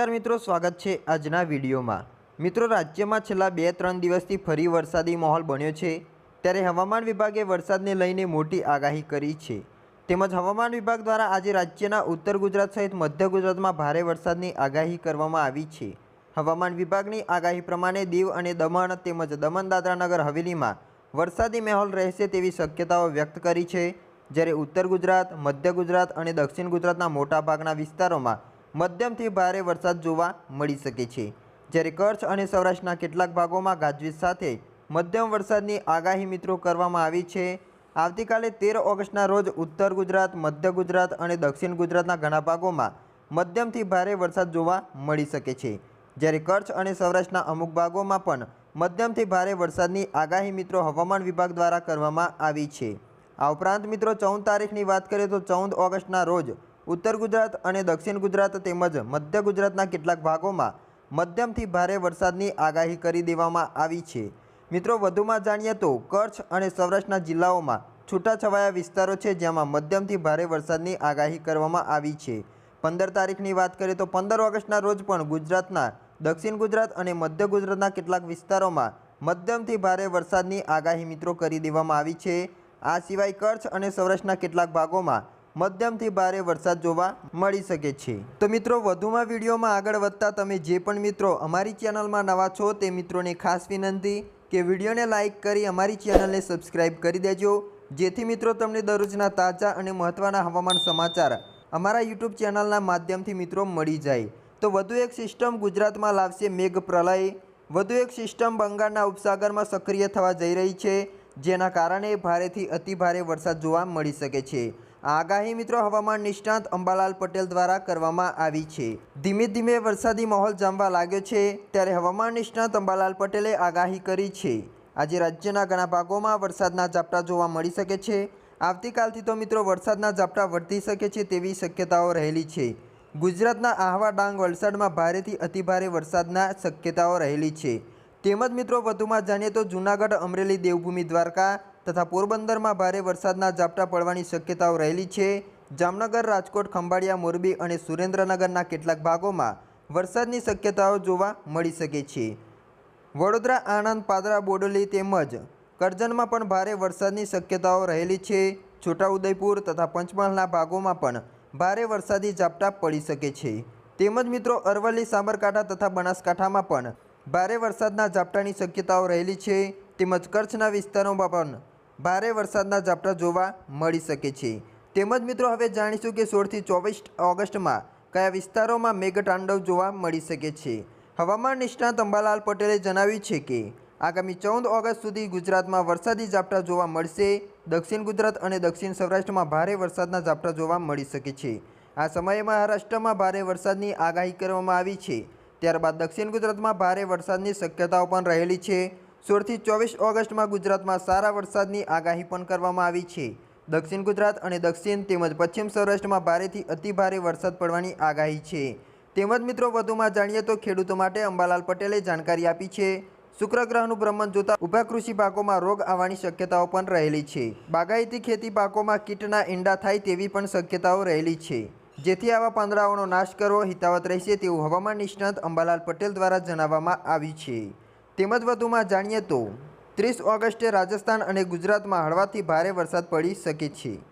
નમસ્કાર મિત્રો, સ્વાગત છે આજના વિડીયોમાં. મિત્રો, રાજ્યમાં છેલ્લા બે ત્રણ દિવસથી ફરી વરસાદી માહોલ બન્યો છે. ત્યારે હવામાન વિભાગે વરસાદને લઈને મોટી આગાહી કરી છે. તેમજ હવામાન વિભાગ દ્વારા આજે રાજ્યના ઉત્તર ગુજરાત સહિત મધ્ય ગુજરાતમાં ભારે વરસાદની આગાહી કરવામાં આવી છે. હવામાન વિભાગની આગાહી પ્રમાણે દીવ અને દમણ તેમજ દમણ દાદરા નગર હવેલીમાં વરસાદી માહોલ રહેશે તેવી શક્યતાઓ વ્યક્ત કરી છે. જ્યારે ઉત્તર ગુજરાત, મધ્ય ગુજરાત અને દક્ષિણ ગુજરાતના મોટાભાગના વિસ્તારોમાં મધ્યમથી ભારે વરસાદ જોવા મળી શકે છે. જ્યારે કચ્છ અને સૌરાષ્ટ્રના કેટલાક ભાગોમાં ગાજવીજ સાથે મધ્યમ વરસાદની આગાહી મિત્રો કરવામાં આવી છે. આવતીકાલે તેર ઓગસ્ટના રોજ ઉત્તર ગુજરાત, મધ્ય ગુજરાત અને દક્ષિણ ગુજરાતના ઘણા ભાગોમાં મધ્યમથી ભારે વરસાદ જોવા મળી શકે છે. જ્યારે કચ્છ અને સૌરાષ્ટ્રના અમુક ભાગોમાં પણ મધ્યમથી ભારે વરસાદની આગાહી મિત્રો હવામાન વિભાગ દ્વારા કરવામાં આવી છે. આ ઉપરાંત મિત્રો, ચૌદ તારીખની વાત કરીએ તો ચૌદ ઓગસ્ટના રોજ ઉત્તર ગુજરાત અને દક્ષિણ ગુજરાત તેમજ મધ્ય ગુજરાતના કેટલાક ભાગોમાં મધ્યમથી ભારે વરસાદની આગાહી કરી દેવામાં આવી છે. મિત્રો, વધુમાં જાણીએ તો કચ્છ અને સૌરાષ્ટ્રના જિલ્લાઓમાં છૂટાછવાયા વિસ્તારો છે જેમાં મધ્યમથી ભારે વરસાદની આગાહી કરવામાં આવી છે. પંદર તારીખની વાત કરીએ તો પંદર ઓગસ્ટના રોજ પણ ગુજરાતના દક્ષિણ ગુજરાત અને મધ્ય ગુજરાતના કેટલાક વિસ્તારોમાં મધ્યમથી ભારે વરસાદની આગાહી મિત્રો કરી દેવામાં આવી છે. આ સિવાય કચ્છ અને સૌરાષ્ટ્રના કેટલાક ભાગોમાં મધ્યમથી ભારે વરસાદ જોવા મળી શકે છે. તો મિત્રો, વધુમાં વિડીયોમાં આગળ વધતા તમે જે પણ મિત્રો અમારી ચેનલમાં નવા છો તે મિત્રોને ખાસ વિનંતી કે વિડીયોને લાઇક કરી અમારી ચેનલને સબસ્ક્રાઇબ કરી દેજો. જેથી મિત્રો તમને દરરોજના તાજા અને મહત્ત્વના હવામાન સમાચાર અમારા યુટ્યુબ ચેનલના માધ્યમથી મિત્રો મળી જાય. તો વધુ એક સિસ્ટમ ગુજરાતમાં લાવશે મેઘ પ્રલય વધુ એક સિસ્ટમ બંગાળના ઉપસાગરમાં સક્રિય થવા જઈ રહી છે. જેના કારણે ભારેથી અતિભારે વરસાદ જોવા મળી શકે છે. આગાહી મિત્રો હવામાન નિષ્ણાંત અંબાલાલ પટેલ દ્વારા કરવામાં આવી છે. ધીમે ધીમે વરસાદી માહોલ જામવા લાગ્યો છે, ત્યારે હવામાન નિષ્ણાંત અંબાલાલ પટેલે આગાહી કરી છે. આજે રાજ્યના ઘણા ભાગોમાં વરસાદના ઝાપટા જોવા મળી શકે છે. આવતીકાલથી તો મિત્રો વરસાદના ઝાપટા વધી શકે છે તેવી શક્યતાઓ રહેલી છે. ગુજરાતના આહવા ડાંગ વલસાડમાં ભારેથી અતિભારે વરસાદના શક્યતાઓ રહેલી છે. તેમજ મિત્રો વધુમાં જાણીએ તો જૂનાગઢ અમરેલી દેવભૂમિ દ્વારકા તથા પોરબંદરમાં ભારે વરસાદના ઝાપટા પડવાની શક્યતાઓ રહેલી છે. જામનગર, રાજકોટ, ખંભાળિયા, મોરબી અને સુરેન્દ્રનગરના કેટલાક ભાગોમાં વરસાદની શક્યતાઓ જોવા મળી શકે છે. વડોદરા, આણંદ, પાદરા, બોડલી તેમજ કરજણમાં પણ ભારે વરસાદની શક્યતાઓ રહેલી છે. છોટાઉદેપુર તથા પંચમહાલના ભાગોમાં પણ ભારે વરસાદી ઝાપટા પડી શકે છે. તેમજ મિત્રો, અરવલ્લી, સાબરકાંઠા તથા બનાસકાંઠામાં પણ ભારે વરસાદના ઝાપટાની શક્યતાઓ રહેલી છે. તેમજ કચ્છના વિસ્તારોમાં પણ ભારે વરસાદના ઝાપટા જોવા મળી શકે છે. તેમજ મિત્રો, હવે જાણીશું કે સોળથી ચોવીસ ઓગસ્ટમાં કયા વિસ્તારોમાં મેઘતાંડવ જોવા મળી શકે છે. હવામાન નિષ્ણાત અંબાલાલ પટેલે જણાવ્યું છે કે, આગામી ચૌદ ઓગસ્ટ સુધી ગુજરાતમાં વરસાદી ઝાપટા જોવા મળશે. દક્ષિણ ગુજરાત અને દક્ષિણ સૌરાષ્ટ્રમાં ભારે વરસાદના ઝાપટા જોવા મળી શકે છે. આ સમયે મહારાષ્ટ્રમાં ભારે વરસાદની આગાહી કરવામાં આવી છે. ત્યારબાદ દક્ષિણ ગુજરાતમાં ભારે વરસાદની શક્યતાઓ પણ રહેલી છે. સોળથી ચોવીસ ઓગસ્ટમાં ગુજરાતમાં સારા વરસાદની આગાહી પણ કરવામાં આવી છે. દક્ષિણ ગુજરાત અને દક્ષિણ તેમજ પશ્ચિમ સૌરાષ્ટ્રમાં ભારેથી અતિભારે વરસાદ પડવાની આગાહી છે. તેમજ મિત્રો, વધુમાં જાણીએ તો ખેડૂતો માટે અંબાલાલ પટેલે જાણકારી આપી છે. શુક્ર ગ્રહનું ભ્રમણ જોતા ઊભા કૃષિ પાકોમાં રોગ આવવાની શક્યતાઓ પણ રહેલી છે. બાગાયતી ખેતી પાકોમાં કીટના ઈંડા થાય તેવી પણ શક્યતાઓ રહેલી છે. જેથી આવા પાંદડાઓનો નાશ કરવો હિતાવત રહેશે તેવું હવામાન નિષ્ણાત અંબાલાલ પટેલ દ્વારા જણાવવામાં આવ્યું છે. તેમજ વધુમાં જાણીએ તો, ત્રીસ ઓગસ્ટે રાજસ્થાન અને ગુજરાતમાં હળવાથી ભારે વરસાદ પડી શકે છે.